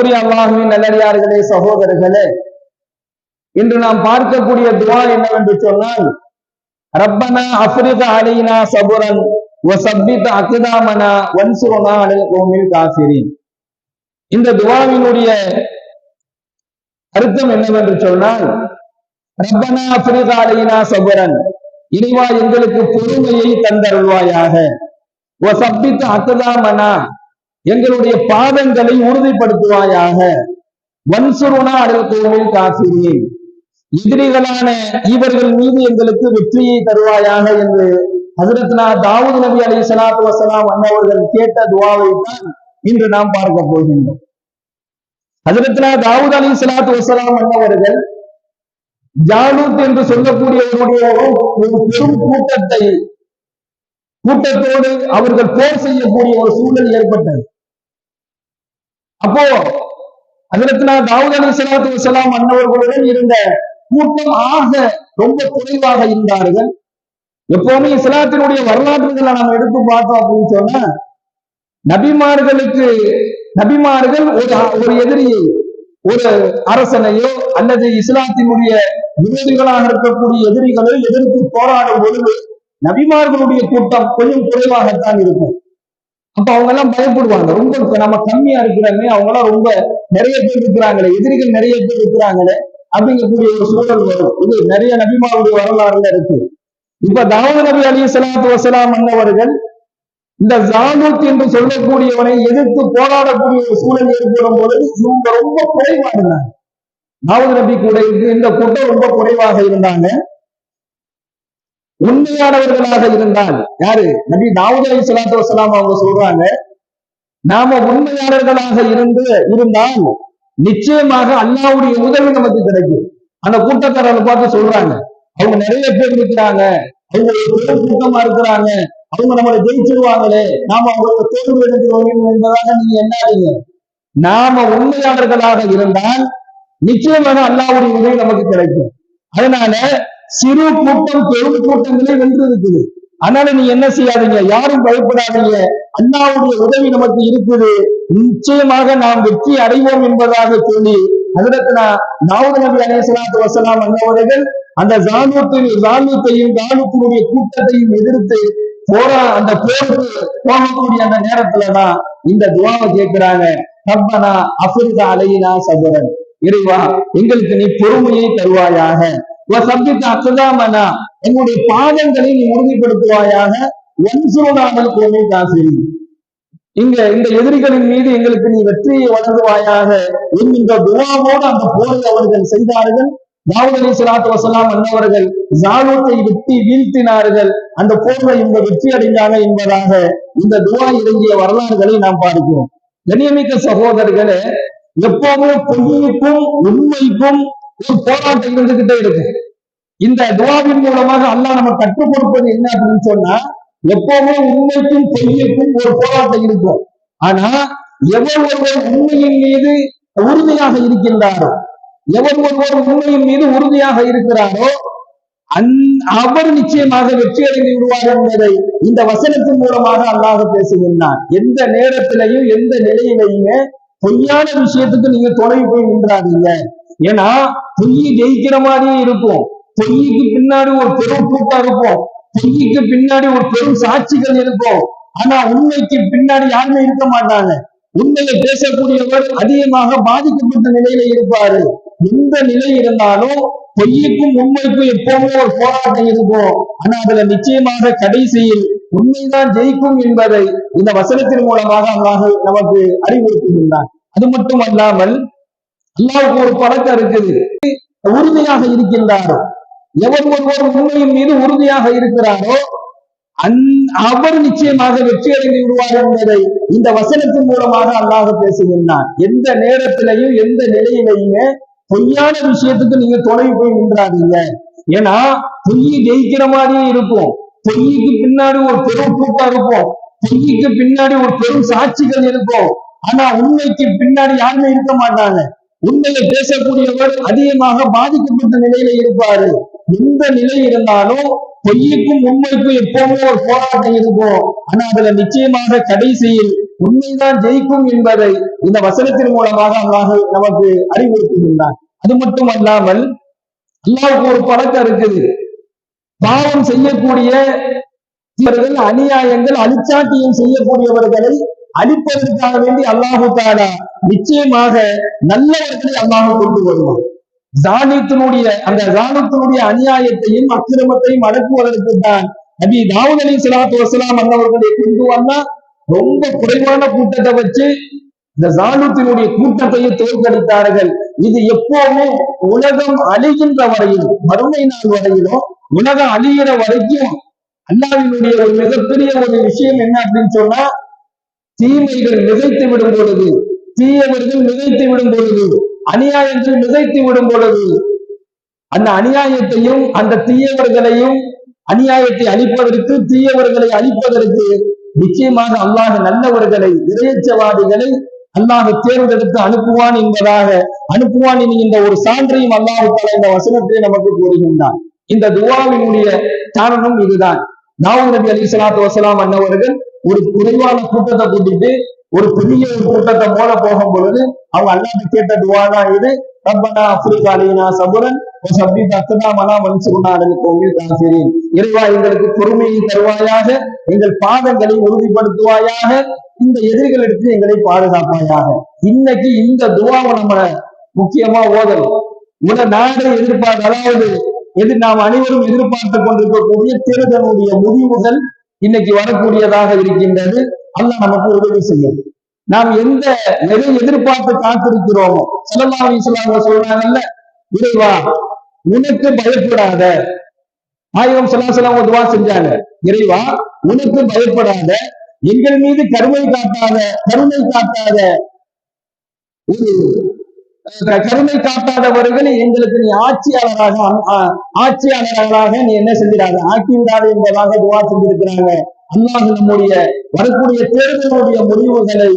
அன்புக்குரிய அல்லாஹுவின் நல்லடியார்களே சகோதரர்களே இன்று நாம் பார்க்கக்கூடிய துவா என்னவென்று சொன்னால் ரப்பனா அஃப்ரிக அலைனா சபுரன் வசப்பித் வன்சுரனா கோமில் காசிரின் இந்த துவாவினுடைய அர்த்தம் என்னவென்று சொன்னால் ரப்பனா அஃப்ரிக அலைனா சபுரன் இனிவா எங்களுக்கு பொறுமையை தந்தருள்வாயாக. வசப்பித் அக்தாமனா எங்களுடைய பாதங்களை உறுதிப்படுத்துவாயாக. வன்சுருனா அடல் கோவில் எதிரிகளான இவர்கள் மீது எங்களுக்கு வெற்றியை தருவாயாக என்று ஹசரத்னா தாவூத் நபி அலி சலாத்து வசலாம் அண்ணவர்கள் கேட்ட துவாவை தான் இன்று நாம் பார்க்க போகின்றோம். ஹசரத்னா தாவூத் அலி சலாத்து வசலாம் அண்ணவர்கள் ஜாலூத் என்று சொல்லக்கூடியவருடைய ஒரு பெரும் கூட்டத்தை கூட்டத்தோடு அவர்கள் போர் செய்யக்கூடிய ஒரு சூழல் ஏற்பட்டது. அப்போ அதிரத்தினா தாவூத் அலி சலாத்து வசலாம் அன்னவர்களுடன் இருந்த கூட்டம் ஆக ரொம்ப குறைவாக இருந்தார்கள். எப்பவுமே இஸ்லாத்தினுடைய வரலாற்றுகளை நாம் எடுத்து பார்த்தோம் அப்படின்னு சொன்னா நபிமார்களுக்கு நபிமார்கள் ஒரு ஒரு எதிரியை ஒரு அரசனையோ அல்லது இஸ்லாத்தினுடைய விரோதிகளாக இருக்கக்கூடிய எதிரிகளை எதிர்த்து போராடும் பொழுது நபிமார்களுடைய கூட்டம் கொஞ்சம் குறைவாகத்தான் இருக்கும். அப்ப அவங்க எல்லாம் பயப்படுவாங்க. ரொம்ப நம்ம கம்மியா இருக்கிறாங்க அவங்க எல்லாம் ரொம்ப நிறைய பேர் இருக்கிறாங்களே எதிரிகள் நிறைய பேர் இருக்கிறாங்களே அப்படிங்கக்கூடிய ஒரு சூழல் வரும். இது நிறைய நபிமாவுடைய வரலாறுல இருக்கு. இப்ப தாவூத் நபி அலி சலாத்து வசலாம் அன்னவர்கள் இந்த ஜாமூத் என்று சொல்லக்கூடியவனை எதிர்த்து போராடக்கூடிய ஒரு சூழல் ஏற்படும் பொழுது இவங்க ரொம்ப குறைவாக இருந்தாங்க. தாவூத் நபி கூட இந்த கூட்டம் ரொம்ப குறைவாக இருந்தாங்க. உண்மையானவர்களாக இருந்தால் யாரு? நபி தாவூத் அலி சலாத்து வசலாம் அவங்க சொல்றாங்க நாம உண்மையாளர்களாக இருந்து இருந்தால் நிச்சயமாக அல்லாவுடைய உதவி நமக்கு கிடைக்கும். அந்த கூட்டக்காரர்களை பார்த்து சொல்றாங்க அவங்க நிறைய பேர் இருக்கிறாங்க அவங்க கூட்டமா இருக்கிறாங்க அவங்க நம்மளை ஜெயிச்சிருவாங்களே நாம அவங்களுக்கு தேர்வு எடுக்கிறோம் என்பதாக நீங்க என்னாதீங்க நாம உண்மையாளர்களாக இருந்தால் நிச்சயமாக அல்லாவுடைய உதவி நமக்கு கிடைக்கும். அதனால சிறு கூட்டம் பெரும் கூட்டங்களே வென்று இருக்குது அதனால நீ என்ன செய்யாதீங்க? யாரும் பயப்படாதீங்க. அண்ணாவுடைய உதவி நமக்கு இருக்குது. நிச்சயமாக நாம் வெற்றி அடைவோம் என்பதாக சொல்லி அதிரத்தினா நாவூத் நபி அலேசலாத்து வசலாம் அன்னவர்கள் அந்த ஜானூத்தின் ஜானூத்தையும் ஜானூத்தினுடைய கூட்டத்தையும் எதிர்த்து போரா அந்த போருக்கு போகக்கூடிய அந்த நேரத்துலதான் இந்த துவாவை கேட்கிறாங்க. ரப்பனா அஃபிரிகா அலையினா சபரன். இறைவா எங்களுக்கு நீ பொறுமையை தருவாயாக. சப்ஜெக்ட் அக்கதாமனா எங்களுடைய பாதங்களை நீ உறுதிப்படுத்துவாயாக ஒன்சுருடாமல் கோமை காசிரி இங்க இந்த எதிரிகளின் மீது எங்களுக்கு நீ வெற்றியை வழங்குவாயாக என்கின்ற துவாவோடு அந்த போரை அவர்கள் செய்தார்கள். தாவூத் அலி சலாத்து வசலாம் அன்னவர்கள் ஜாலூத்தை வெட்டி வீழ்த்தினார்கள். அந்த போர்வை இவங்க வெற்றி அடைந்தாங்க என்பதாக இந்த துவா இறங்கிய வரலாறுகளை நாம் பார்க்கிறோம். கண்ணியமிக்க சகோதரர்களே எப்போதுமே பொய்யுக்கும் உண்மைக்கும் ஒரு போராட்டம் இருந்துகிட்டே இருக்கு. இந்த துவாவின் மூலமாக அல்லாஹ் நம்ம கற்றுக் கொடுப்பது என்ன அப்படின்னு சொன்னா எப்பவுமே உண்மைக்கும் பொய்யக்கும் ஒரு போராட்டம் இருக்கும். ஆனா எவர் ஒருவர் உண்மையின் மீது உறுதியாக இருக்கின்றாரோ எவர் ஒருவர் உண்மையின் மீது உறுதியாக இருக்கிறாரோ அந் அவர் நிச்சயமாக வெற்றி அடைந்து விடுவார் என்பதை இந்த வசனத்தின் மூலமாக அல்லாஹ் பேசுகின்றான். எந்த நேரத்திலையும் எந்த நிலையிலையுமே பொய்யான விஷயத்துக்கு நீங்க தொலைவு போய் நின்றாதீங்க ஏன்னா பொய் ஜெயிக்கிற மாதிரியே இருக்கும் பொய்க்கு பின்னாடி ஒரு பெரும் கூட்டம் இருக்கும் பொய்க்கு பின்னாடி ஒரு பெரும் சாட்சிகள் இருக்கும் ஆனா உண்மைக்கு பின்னாடி யாருமே இருக்க மாட்டாங்க. உண்மையை பேசக்கூடியவர் அதிகமாக பாதிக்கப்பட்ட நிலையில இருப்பாரு. எந்த நிலை இருந்தாலும் பொய்யுக்கும் உண்மைக்கும் எப்பவுமே ஒரு போராட்டம் இருக்கும் ஆனா அதுல நிச்சயமாக கடைசியில் உண்மைதான் ஜெயிக்கும் என்பதை இந்த வசனத்தின் மூலமாக அல்லாஹ் நமக்கு அறிவுறுத்துகின்றான். அது மட்டும் அல்லாமல் அல்லாவுக்கு ஒரு பழக்கம் இருக்குது. உறுதியாக இருக்கின்றாரோ? எவர் ஒருவர் உண்மையின் மீது உறுதியாக இருக்கிறாரோ அந் அவர் நிச்சயமாக வெற்றி அடைந்து விடுவார் என்பதை இந்த வசனத்தின் மூலமாக அல்லாஹ் பேசுகின்றான். எந்த நேரத்திலையும் எந்த நிலையிலையுமே பொய்யான விஷயத்துக்கு நீங்க தொலைவு போய் நின்றாதீங்க. ஏன்னா பொய் ஜெயிக்கிற மாதிரியே இருக்கும். பொய்க்கு பின்னாடி ஒரு பெரும் கூட்டம் இருக்கும். பொய்க்கு பின்னாடி ஒரு பெரும் சாட்சிகள் இருக்கும். ஆனா உண்மைக்கு பின்னாடி யாருமே இருக்க மாட்டாங்க. உண்மையை பேசக்கூடியவர் அதிகமாக பாதிக்கப்பட்ட நிலையில இருப்பாரு. எந்த நிலை இருந்தாலும் பொய்யுக்கும் உண்மைக்கும் எப்பவுமே ஒரு போராட்டம் இருக்கும். ஆனா அதுல நிச்சயமாக கடைசியில் உண்மைதான் ஜெயிக்கும் என்பதை இந்த வசனத்தின் மூலமாக அல்லாஹ் நமக்கு அறிவுறுத்துகின்றான். அது மட்டும் அல்லாமல் அல்லாவுக்கு ஒரு பழக்கம் இருக்குது. பாவம் செய்யக்கூடிய இவர்கள் அநியாயங்கள் அழிச்சாட்டியம் செய்யக்கூடியவர்களை அழிப்பதற்காக வேண்டி அல்லாஹு தாலா நிச்சயமாக நல்லவர்களை அல்லாஹ் கொண்டு வருவார் ஜானித்தினுடைய அந்த ஜானித்தினுடைய அநியாயத்தையும் அக்கிரமத்தையும் அடக்குவதற்கு தான் நபி தாவூத் அலி சலாத்து வசலாம் அன்னவர்களை கொண்டு வந்தா ரொம்ப குறைவான கூட்டத்தை வச்சு இந்த ஜானுத்தினுடைய கூட்டத்தையும் தோற்கடித்தார்கள். இது எப்போவும் உலகம் அழிகின்ற வரையிலும் மறுமை நாள் வரையிலும் உலகம் அழிகிற வரைக்கும் அல்லாவினுடைய ஒரு மிகப்பெரிய ஒரு விஷயம் என்ன அப்படின்னு சொன்னா தீமைகள் நிகழ்த்து விடும் பொழுது தீயவர்கள் மிகைத்து விடும் பொழுது அநியாயங்கள் மிகைத்து விடும் பொழுது அந்த அநியாயத்தையும் அந்த தீயவர்களையும் அநியாயத்தை அழிப்பதற்கு தீயவர்களை அழிப்பதற்கு நிச்சயமாக அல்லாஹ் நல்லவர்களை இறையச்சவாதிகளை அல்லாஹ் தேர்ந்தெடுத்து அனுப்புவான் என்பதாக அனுப்புவான் இந்த ஒரு சான்றையும் அல்லாஹு தாலா இந்த வசனத்தை நமக்கு கூறுகின்றான். இந்த துவாவினுடைய காரணம் இதுதான். நாவூர் நபி அலி சலாத்து வசலாம் அண்ணவர்கள் ஒரு குறைவான கூட்டத்தை கூட்டிட்டு ஒரு பெரிய கூட்டத்தை போல போகும் பொழுது அவங்க அல்லாட்ட கேட்ட துவாதா இது? ரப்பனா அப்ரிக்கா அலினா சபுரன் சப்பி தத்தனா மனா மனுஷனா கோவில் காசிரின். இறைவா எங்களுக்கு பொறுமையை தருவாயாக எங்கள் பாதங்களை உறுதிப்படுத்துவாயாக இந்த எதிரிகளிடத்து எங்களை பாதுகாப்பாயாக. இன்னைக்கு இந்த துவாவை நம்ம முக்கியமா ஓதணும். உட நாடு எதிர்பார்த்து அதாவது எது நாம் அனைவரும் எதிர்பார்த்து கொண்டிருக்கக்கூடிய தேர்தலுடைய முடிவுகள் இன்னைக்கு வரக்கூடியதாக இருக்கின்றது. அல்ல நமக்கு உதவி செய்யும். நாம் எந்த எதை எதிர்பார்த்து காத்திருக்கிறோமோ சல்லல்லாஹு அலைஹி சொல்றாங்கல்ல இறைவா உனக்கு பயப்படாத. ஆயிரம் சலாசலம் துவா செஞ்சாங்க. இறைவா உனக்கு பயப்படாத எங்கள் மீது கருணை காட்டாத கருணை காட்டாத ஒரு கருமை கருணை காட்டாதவர்கள் எங்களுக்கு நீ ஆட்சியாளராக ஆட்சியாளர்களாக நீ என்ன செஞ்சிடாத ஆக்கி விடாது என்பதாக துவா செஞ்சிருக்கிறாங்க. அல்லாஹ் நம்முடைய வரக்கூடிய தேர்தலுடைய முடிவுகளை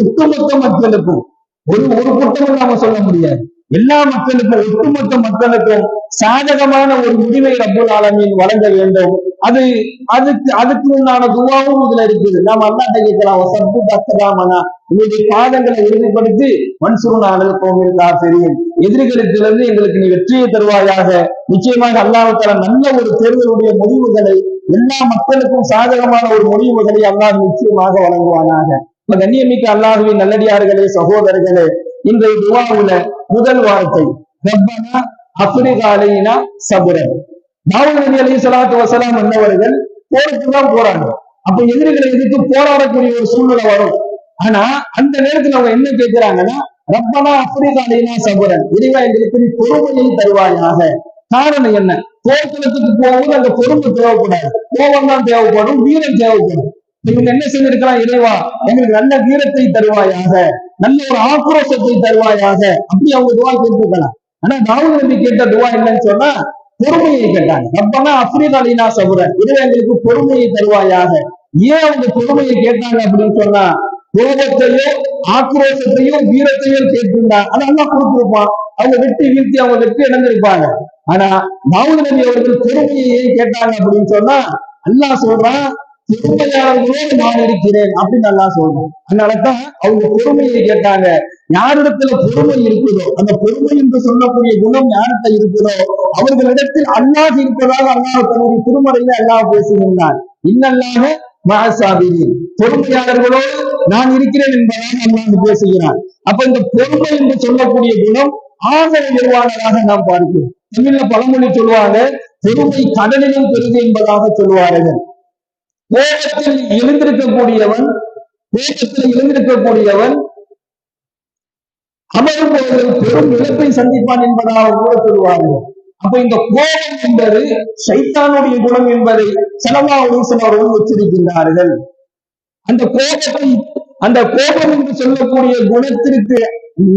ஒட்டுமொத்த மக்களுக்கும் ஒரு ஒரு குற்றமும் நாம சொல்ல முடியாது. எல்லா மக்களுக்கும் ஒட்டுமொத்த மக்களுக்கும் சாதகமான ஒரு முடிவை ரப்புல் ஆலமின் வழங்க வேண்டும். அது அதுக்கு அதுக்கு உண்டான துவாவும் இதுல இருக்குது. நாம அல்லாட்ட கேட்கலாம் சப்பு தத்தராமனா உங்களுடைய பாதங்களை உறுதிப்படுத்தி மன்சூருனானது கோமிருந்தா தெரியும் எதிரிகளிடத்திலிருந்து எங்களுக்கு நீ வெற்றியை தருவாயாக. நிச்சயமாக அல்லாஹால நல்ல ஒரு தேர்தலுடைய முடிவுகளை எல்லா மக்களுக்கும் சாதகமான ஒரு முடிவுகளை அல்லாஹ் நிச்சயமாக வழங்குவானாக. கண்ணியமிக்க அல்லாஹுவின் நல்லடியார்களே சகோதரர்களே இன்றைய துவாவுல முதல் வார்த்தை ரப்பனா அப்ரிகாலைனா சபுரன் தாவூத் நபி அலி சலாத்து வசலாம் என்னவர்கள் போருக்கு தான் போறாங்க. அப்ப எதிரிகளை எதிர்த்து போராடக்கூடிய ஒரு சூழ்நிலை வரும். ஆனா அந்த நேரத்துல அவங்க என்ன கேட்கிறாங்கன்னா ரப்பனா அப்ரிகாலைனா சபுரன் இறைவா எங்களுக்கு நீ பொறுமையை தருவாயாக. காரணம் என்ன? போர்க்களத்துக்கு போகும்போது அந்த பொறுமை தேவைப்படாது. கோபம் தான் தேவைப்படும் வீரம் தேவைப்படும். இவங்க என்ன செஞ்சிருக்கலாம் இறைவா? எங்களுக்கு நல்ல வீரத்தை தருவாயாக. நல்ல ஒரு ஆக்ரோஷத்தை தருவாயாக. அப்படி அவங்க துவா கேட்டுக்கலாம் ஆனா தாவூத் நபி கேட்ட துவா என்னன்னு சொன்னா பொறுமையை கேட்டாங்க. ரப்பனா அப்ரிகாலினா சபுர இதுவே எங்களுக்கு பொறுமையை தருவாயாக. ஏன் அவங்க பொறுமையை கேட்டாங்க அப்படின்னு சொன்னா கோபத்தையும் ஆக்ரோஷத்தையும் வீரத்தையும் கேட்டிருந்தா அது அல்லா கொடுத்திருப்பான். அவங்க வெட்டி வீழ்த்தி அவங்க வெட்டி இழந்திருப்பாங்க. ஆனா தாவூத் நபி அவர்கள் பொறுமையை கேட்டாங்க அப்படின்னு சொன்னா அல்லாஹ் சொல்றான் பொறுமையாளர்களோடு நான் இருக்கிறேன் அப்படின்னு நல்லா சொல்றான் அதனாலதான் அவங்க பொறுமையை கேட்டாங்க. யாரிடத்துல பொறுமை இருக்குதோ அந்த பொறுமை என்று சொல்லக்கூடிய குணம் யார்கிட்ட இருக்குதோ அவர்களிடத்தில் அல்லாஹ் இருப்பதாக அல்லாஹ் தன்னுடைய திருமறையில அல்லாஹ் பேசுகின்றார் இன்னல்லாக மகாசாபிரின். பொறுமையாளர்களோடு நான் இருக்கிறேன் என்பதாக அல்லாஹ் பேசுகிறான் அப்ப இந்த பொறுமை என்று சொல்லக்கூடிய குணம் ஆக உயர்வானதாக நாம் பார்க்கிறோம். தமிழ்ல பழமொழி சொல்லுவாங்க பொறுமை கடலிலும் பெருது என்பதாக சொல்லுவார்கள். கோபத்தில் எழுந்திருக்கக்கூடியவன் கோபத்தில் எழுந்திருக்கக்கூடியவன் அமரும் பொழுது பெரும் இழப்பை சந்திப்பான் என்பதாக கூட சொல்லுவார்கள். அப்ப இந்த கோபம் என்பது சைத்தானுடைய குணம் என்பதை செலவா அவர்கள் உச்சரிக்கின்றார்கள். அந்த கோபத்தை அந்த கோபம் என்று சொல்லக்கூடிய குணத்திற்கு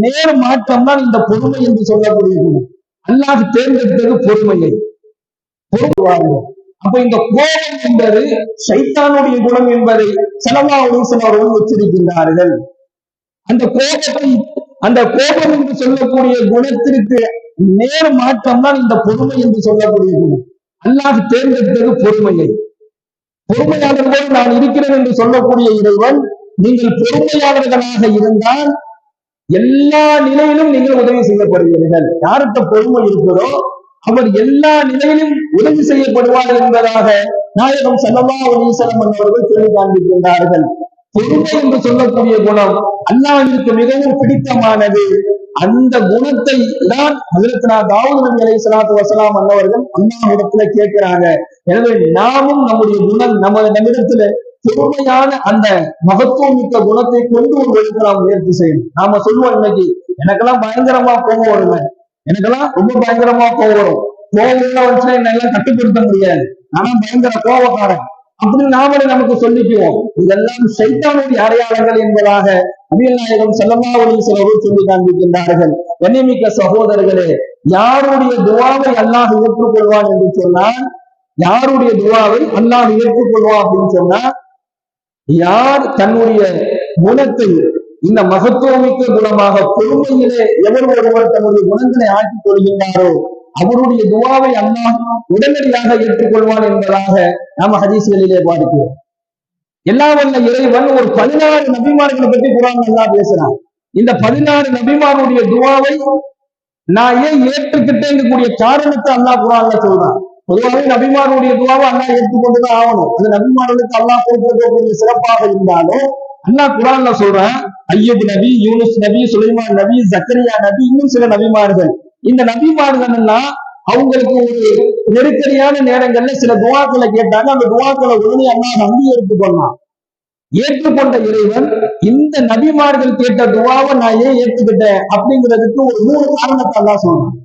நேர் மாற்றம் தான் இந்த பொறுமை என்று சொல்லக்கூடிய குணம். அல்லாஹ் தேர்ந்தெடுத்தது பொறுமையை. பொறுப்புவார்கள் அப்ப இந்த கோபம் என்பது சைத்தானுடைய குணம் என்பதை செலவா அவர்கள் உச்சரிக்கின்றார்கள் அந்த கோபத்தை அந்த கோபம் என்று சொல்லக்கூடிய குணத்திற்கு நேர் மாற்றம் தான் இந்த பொறுமை என்று சொல்லக்கூடிய குணம். அல்லாஹ் தேர்ந்தெடுத்தது பொறுமையை. பொறுமையாளர்கள் நான் இருக்கிறேன் என்று சொல்லக்கூடிய இறைவன் நீங்கள் பொறுமையாளர்களாக இருந்தால் எல்லா நிலையிலும் நீங்கள் உதவி செய்யப்படுவீர்கள். யார்கிட்ட பொறுமை இருக்கிறதோ அவர் எல்லா நிலையிலும் உதவி செய்யப்படுவார் என்பதாக நாயகம் சல்லமா அலீசலம் என்பவர்கள் சொல்லி காண்பிக்கின்றார்கள் பொறுமை என்று சொல்லக்கூடிய குணம் அல்லாவிற்கு மிகவும் பிடித்தமானது. அந்த குணத்தை தான் ஹஜரத்னா தாவூத் நபி அலை சலாத்து வசலாம் அன்னவர்கள் அல்லாஹிடத்துல கேட்கிறாங்க. எனவே நாமும் நம்முடைய குணம் நமது நம்மிடத்துல பொறுமையான அந்த மகத்துவம் மிக்க குணத்தை கொண்டு வருவதற்கு நாம் முயற்சி செய்யணும். நாம சொல்லுவோம் இன்னைக்கு எனக்கெல்லாம் பயங்கரமா கோபம் வருவேன் எனக்கெல்லாம் ரொம்ப பயங்கரமா கோவம் வரும். கோபம் உள்ள வச்சுன்னா என்னெல்லாம் கட்டுப்படுத்த முடியாது. ஆனா பயங்கர கோபக்காரன் அப்படி நாமளே நமக்கு சொல்லிக்குவோம். இதெல்லாம் சைத்தானுடைய அடையாளங்கள் என்பதாக அபியல் நாயகம் செல்லமா ஒளி சிலவர் சொல்லி காண்பிக்கின்றார்கள். கண்ணியமிக்க சகோதரர்களே யாருடைய துவாவை அல்லாஹ் ஏற்றுக்கொள்வான் என்று சொன்னால் யாருடைய துவாவை அல்லாஹ் ஏற்றுக்கொள்வான் அப்படின்னு சொன்னா யார் தன்னுடைய குணத்தை இந்த மகத்துவமிக்க குணமாக பொறுமையிலே எவர் ஒருவர் தன்னுடைய குணங்களை ஆக்கிக் கொள்கின்றாரோ அவருடைய துவாவை அல்லாஹ் உடனடியாக ஏற்றுக்கொள்வான் என்பதாக நாம ஹதீசுகளிலே பாதிக்கிறோம் எல்லா வல்ல இறைவன் ஒரு பதினாறு நபிமார்களை பற்றி குரான் நல்லா பேசுறான் இந்த பதினாறு நபிமாருடைய துவாவை நான் ஏன் ஏற்றுக்கிட்டேன் கூடிய காரணத்தை அல்லாஹ் குரான்ல சொல்றான். பொதுவாகவே நபிமாருடைய துவாவை அல்லாஹ் ஏற்றுக்கொண்டுதான் ஆகணும். அது நபிமார்களுக்கு அல்லாஹ் கொடுக்கக்கூடிய சிறப்பாக இருந்தாலும் அண்ணா குரான்ல சொல்றான் ஐயது நபி யூனுஸ் நபி சுலைமான் நபி ஜக்கரியா நபி இன்னும் சில நபிமார்கள். இந்த நபிமார்கள் எல்லாம் அவங்களுக்கு ஒரு நெருக்கடியான நேரங்கள்ல சில துவாக்களை கேட்டாங்க. அந்த துவாக்களை உடனே அண்ணா அங்கீகரித்து கொண்டான். ஏற்றுக்கொண்ட இறைவன் இந்த நபிமார்கள் கேட்ட துவாவை நான் ஏன் ஏற்றுக்கிட்டேன்? அப்படிங்கிறதுக்கு ஒரு மூணு காரணத்தை எல்லாம் சொன்னான்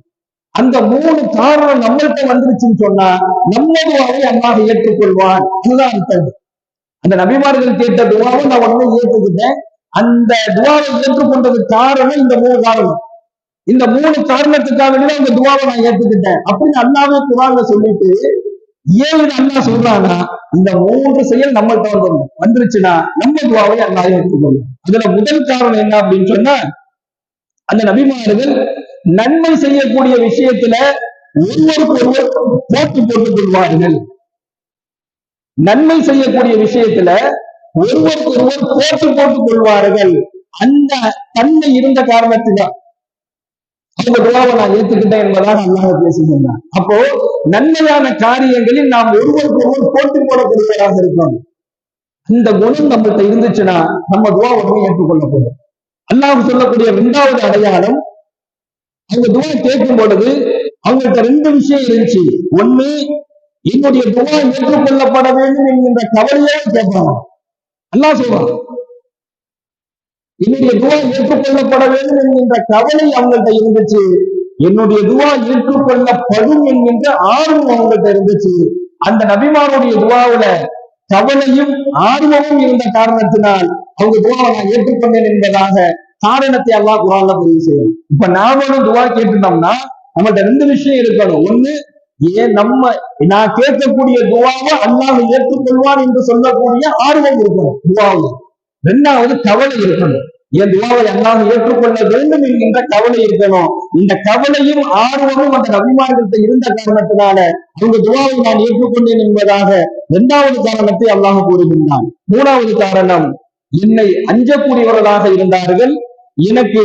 அந்த மூணு காரணம் நம்மள்கிட்ட வந்துருச்சுன்னு சொன்னா நம்ம துவாவை அண்ணாக ஏற்றுக்கொள்வான். இதுதான் அர்த்தம் அந்த நபிமார்கள் கேட்ட துவாவை நான் உடனே ஏற்றுக்கிட்டேன். அந்த துவாவை ஏற்றுக்கொண்டது காரணம் இந்த மூணு காரணம். இந்த மூணு காரணத்துக்காக அந்த துவாவை நான் ஏற்றுக்கிட்டேன். அப்படின்னு அண்ணாவே குரான்ல சொல்லிட்டு ஏன் அண்ணா சொல்றானா இந்த மூன்று செயல் நம்மள்கிட்ட வந்துடணும். வந்துருச்சுன்னா நம்ம துவாவை அண்ணா ஏற்றுக்கொள்ளும். அதுல முதல் காரணம் என்ன அப்படின்னு சொன்னா அந்த நபிமார்கள் நன்மை செய்யக்கூடிய விஷயத்துல ஒருவருக்கு ஒருவர் போட்டி போட்டுக் கொள்வார்கள். நன்மை செய்யக்கூடிய விஷயத்துல ஒருவருக்கு ஒருவர் போட்டு போட்டுக் கொள்வார்கள். அந்த தன்மை இருந்த காரணத்தினால் அவங்க துவாவை நான் ஏத்துக்கிட்டேன் என்பதாக அல்லாஹ் பேசுகின்றான் அப்போ நன்மையான காரியங்களில் நாம் ஒருவருக்கு ஒருவர் போட்டு போடக்கூடியவராக இருக்கோம் இந்த குணம் நம்மகிட்ட இருந்துச்சுன்னா நம்ம துவா உடனே ஏற்றுக்கொள்ளப்படும் அல்லாஹ் சொல்லக்கூடிய இரண்டாவது அடையாளம் அவங்க துவா கேட்கும் பொழுது அவங்கள்ட்ட ரெண்டு விஷயம் இருந்துச்சு. ஒண்ணு என்னுடைய துவா ஏற்றுக்கொள்ளப்பட வேண்டும் என்கின்ற கவலையோடு கேட்பாங்க அல்லா சொல்றான். என்னுடைய துவா ஏற்றுக்கொள்ளப்பட வேண்டும் என்கின்ற கவலை அவங்கள்ட்ட இருந்துச்சு. என்னுடைய துவா ஏற்றுக்கொள்ளப்படும் என்கின்ற ஆர்வம் அவங்கள்ட்ட இருந்துச்சு. அந்த நபிமாருடைய துவாவில கவலையும் ஆர்வமும் இருந்த காரணத்தினால் அவங்க துவாவை நான் ஏற்றுக்கொண்டேன் என்பதாக காரணத்தை எல்லாம் குரான்ல பதிவு செய்யணும் இப்ப நாமளும் துவா கேட்டுட்டோம்னா நம்மகிட்ட ரெண்டு விஷயம் இருக்கணும். ஒண்ணு ஏன் நம்ம நான் கேட்கக்கூடிய துவாவை அல்லாஹ் ஏற்றுக்கொள்வான் என்று சொல்லக்கூடிய ஆர்வம் இருக்கணும் துவாவில் ரெண்டாவது கவலை இருக்கணும். என் துவாவை அல்லாஹ் ஏற்றுக்கொள்ள வேண்டும் என்கின்ற கவலை இருக்கணும். இந்த கவலையும் ஆர்வமும் அந்த நபிமார்கிட்ட இருந்த காரணத்தினால அவங்க துவாவை நான் ஏற்றுக்கொண்டேன் என்பதாக இரண்டாவது காரணத்தை அல்லாஹ் கூறுகின்றான். மூணாவது காரணம் என்னை அஞ்சக்கூடியவர்களாக இருந்தார்கள் எனக்கு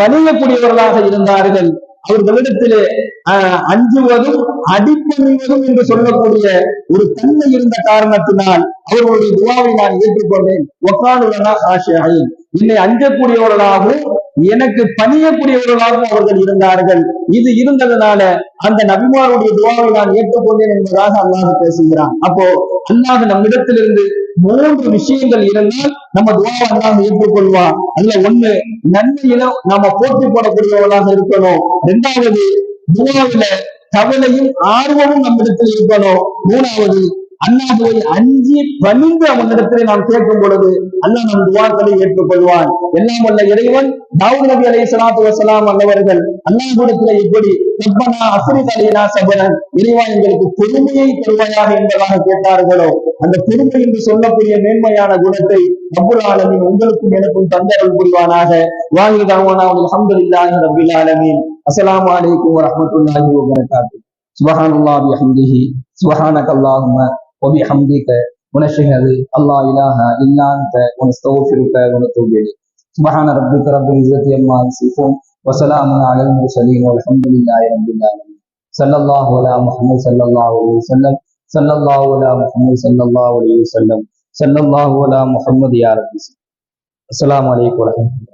பணியக்கூடியவர்களாக இருந்தார்கள் அவர்களிடத்திலே ஆஹ், அஞ்சுவதும் அடிப்பணிவதும் என்று சொல்லக்கூடிய ஒரு தன்மை இருந்த காரணத்தினால் அவர்களுடைய துவாவை நான் ஏற்றுக்கொண்டேன். ஒக்கானுலனா ஆஷாயின் என்னை அஞ்சக்கூடியவர்களாகவும் எனக்கு பணியக்கூடியவர்களாகவும் அவர்கள் இருந்தார்கள். இது இருந்ததுனால அந்த நபிமாருடைய துவாவை நான் ஏற்றுக்கொண்டேன் என்பதாக அல்லாஹ் பேசுகிறான். அப்போ அல்லாஹ் நம்மிடத்திலிருந்து மூன்று விஷயங்கள் இருந்தால் நம்ம துவாவை நாம் ஏற்றுக்கொள்வான் அதுல ஒண்ணு நன்மையில நாம போட்டி போடக்கூடியவர்களாக இருக்கணும். இரண்டாவது துவாவில கவலையும் ஆர்வமும் நம்மிடத்தில் இருக்கணும். மூணாவது அண்ணாமலை அஞ்சி பணிந்து அவனிடத்திலே நாம் கேட்கும் பொழுது அல்லாஹ் நம் துவாக்களை ஏற்றுக்கொள்வான். எல்லாம் வல்ல இறைவன் தாவூத் நபி அலை சலாத்து வசலாம் அல்லவர்கள் அல்லாஹுடத்திலே இப்படி ரப்பனா அஃப்ரித் அலைனா சபரன் இறைவா எங்களுக்கு பெருமையை தருவாயாக என்பதாக கேட்டார்களோ? அந்த பெருமை என்று சொல்லக்கூடிய மேன்மையான குணத்தை ரப்புல் ஆலமின் உங்களுக்கும் எனக்கும் தந்தரல் புரிவானாக. வாங்கி தாவானா அல்ஹம்துலில்லாஹி ரப்பில் ஆலமீன். அஸ்ஸலாமு அலைக்கும் வரஹ்மத்துல்லாஹி வபரகாத்துஹு. சுப்ஹானல்லாஹி வபிஹம்திஹி சுப்ஹானக وبحمدك ونشهد الله إله إلا أنت ونستغفرك ونتوب إليك. سبحان ربك رب العزة عما يصفون وسلام على المرسلين والحمد لله رب العالمين. صلى الله على محمد صلى الله عليه وسلم. صلى الله على محمد صلى الله عليه وسلم. صلى الله على محمد يا رب. السلام عليكم ورحمة الله.